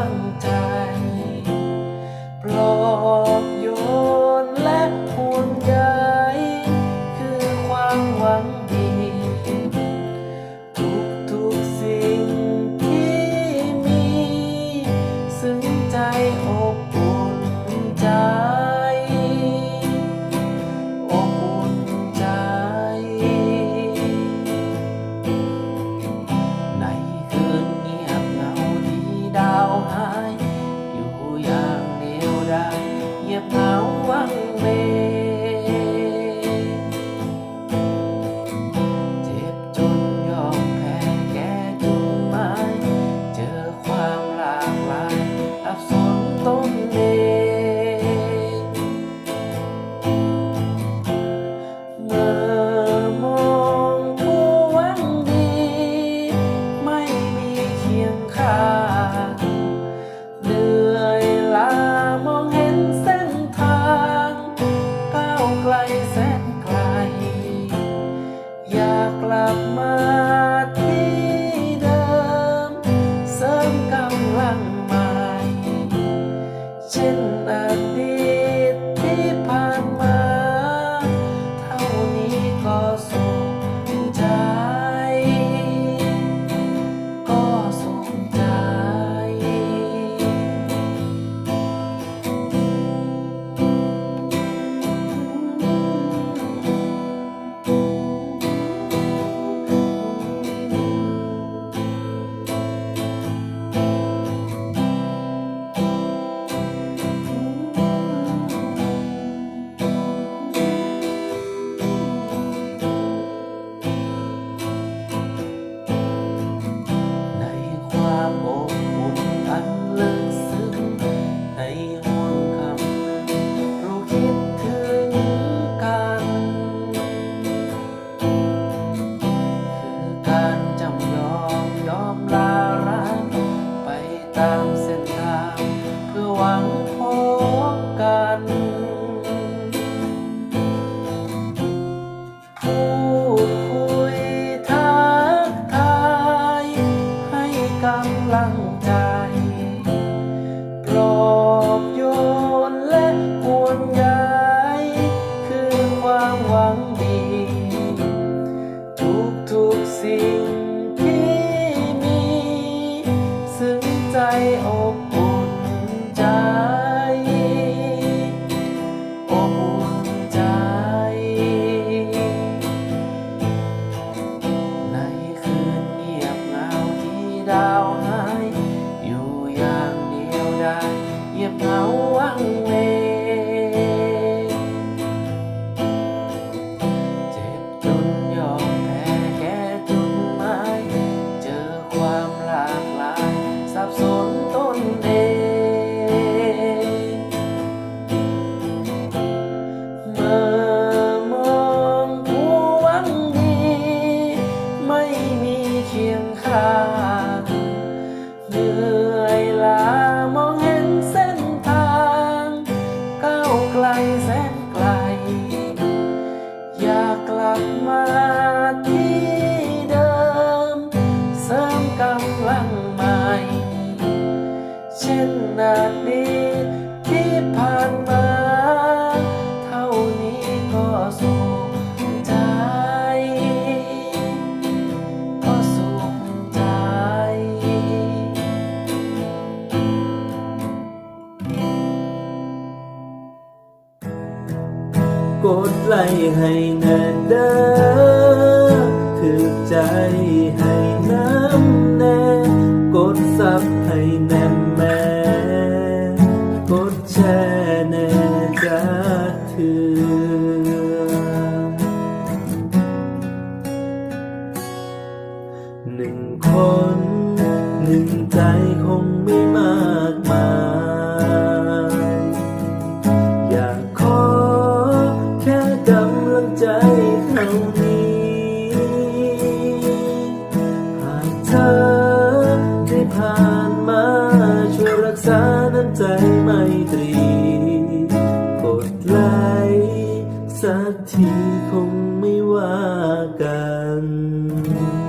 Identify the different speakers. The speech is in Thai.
Speaker 1: างใจ kelak love. así. กดไลค์ให้แน่เด้อถึกใจให้
Speaker 2: น้ำแน่กดซับให้แน่แม่กดแชร์แน่จะถือหนึ่งคน หนึ่งใจคงไม่มาก กัน